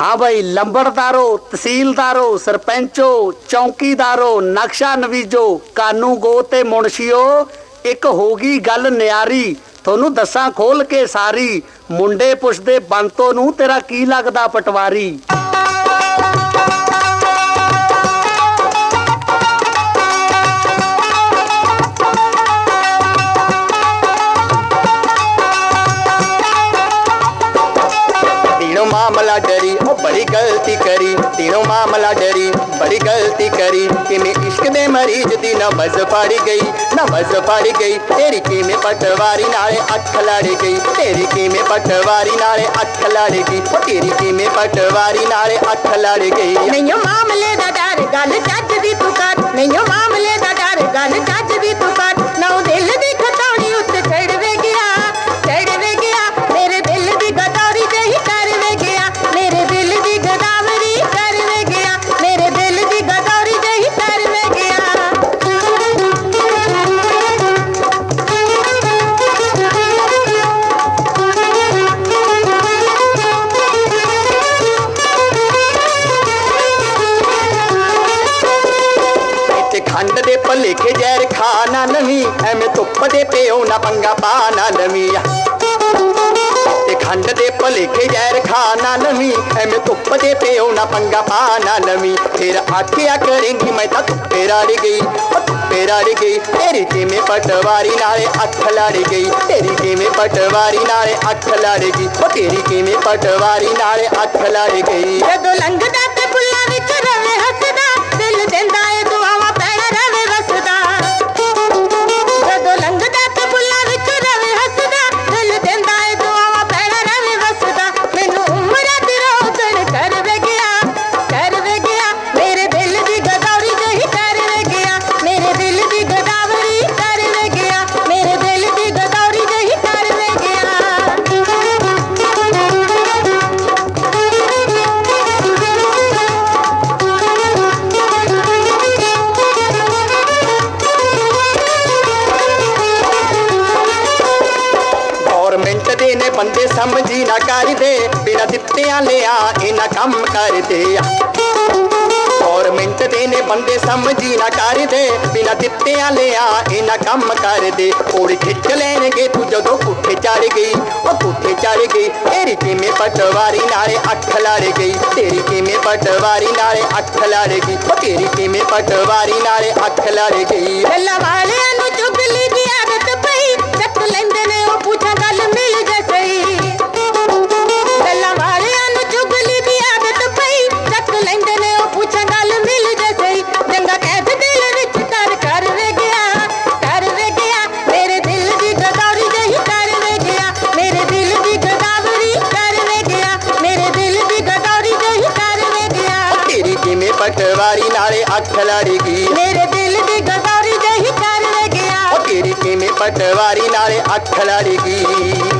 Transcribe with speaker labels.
Speaker 1: ਹਾਂ ਭਾਈ, ਲੰਬੜਦਾਰੋ, ਤਹਿਸੀਲਦਾਰੋ, ਸਰਪੰਚੋ, ਚੌਕੀਦਾਰੋ, ਨਕਸ਼ਾ ਨਵੀਜੋ, ਕਾਨੂ ਗੋ ਤੇ ਮੁਨਸ਼ੀਓ, ਇੱਕ ਹੋ ਗਈ ਗੱਲ ਨਿਆਰੀ। ਤੁਹਾਨੂੰ ਦੱਸਾਂ ਖੋਲ ਕੇ ਸਾਰੀ। ਮੁੰਡੇ ਪੁੱਛਦੇ, ਬੰਤੋ ਨੂੰ ਤੇਰਾ ਕੀ ਲੱਗਦਾ ਪਟਵਾਰੀ?
Speaker 2: तीनों मामला डरी, ओ बड़ी गलती करी। तीनों मामला डरी, बड़ी गलती करी। कि मैं इश्क दे मरीज़ दी नमज फाड़ी गई नमज फाड़ी गई। तेरी की में पटवारी नाले अख लाड़ी गई। तेरी की में पटवारी नाले अख लाड़ी गई। ओ तेरी की में पटवारी नाले अख लाड़ी गई।
Speaker 3: नहीं, मामले दा डर, गल जज
Speaker 2: दी ਖੰਡ ਦੇ ਭਲੇਖੇ ਜ਼ਹਿਰ ਖਾਣਾ ਨਵੀਂ ਐਵੇਂ ਧੁੱਪ ਦੇ ਪਿਓ ਨਾ ਪੰਗਾ ਪਾਣਾ ਨਵੀਂ ਤੇ ਖੰਡ ਦੇ ਭਲੇਖੇ ਜ਼ਹਿਰ ਖਾਣਾ ਨਵੀਂ ਐਵੇਂ ਧੁੱਪ ਦੇ ਪਿਓ ਨਾ ਪੰਗਾ ਪਾਣਾ ਨਵੀਂ ਫਿਰ ਆਖਿਆ ਕਰੇਂਗੀ ਮੈਂ ਤਾਂ ਧੁੱਪੇ ਰੜ ਗਈ ਉਹ ਧੁੱਪੇ ਰੜ ਗਈ ਤੇਰੀ ਕਿਵੇਂ ਪਟਵਾਰੀ ਨਾਲੇ ਅੱਖ ਲੜ ਗਈ ਤੇਰੀ ਕਿਵੇਂ ਪਟਵਾਰੀ ਨਾਲੇ ਅੱਖ ਲੜ ਗਈ ਉਹ ਤੇਰੀ ਕਿਵੇਂ ਪਟਵਾਰੀ ਨਾਲੇ ਅੱਖ ਲੜ ਗਈ
Speaker 3: ਜਦੋਂ ਲੰਘਦਾ
Speaker 2: ਗੌਰਮੈਂਟ ਦੇ ਨੇ ਬੰਦੇ ਸਮਝੀ ਨਾ ਕਰਦੇ ਬਿਨਾ ਦਿੱਤਿਆਂ ਲਿਆ ਇਹਨਾਂ ਕੰਮ ਕਰਦੇ ਆ ਗੌਰਮੈਂਟ ਦੇ ਨੇ ਬੰਦੇ ਸਮਝੀ ਨਾ ਕਰਦੇ ਬਿਨਾ ਦਿੱਤਿਆਂ ਲਿਆ ਇਹਨਾਂ ਕੰਮ ਕਰਦੇ ਕੋੜ ਖਿੱਚ ਲੈਣਗੇ ਤੂੰ ਜਦੋਂ ਪੁੱਠੇ ਚੜ ਗਈ ਉਹ ਪੁੱਠੇ ਚੜ ਗਈ ਤੇਰੀ ਕਿਵੇਂ ਪਟਵਾਰੀ ਨਾਲੇ ਅੱਖ ਲੜ ਗਈ ਤੇਰੀ ਕਿਵੇਂ ਪਟਵਾਰੀ ਨਾਲੇ ਅੱਖ ਲੜ ਗਈ ਉਹ ਤੇਰੀ ਕਿਵੇਂ ਪਟਵਾਰੀ ਨਾਲੇ ਅੱਖ ਲੜ ਗਈ
Speaker 3: गवारी नारे अखलरेगी मेरे दिल दी गदारी
Speaker 2: दही कर गया। तेरी में पटवारी नारे अखलरेगी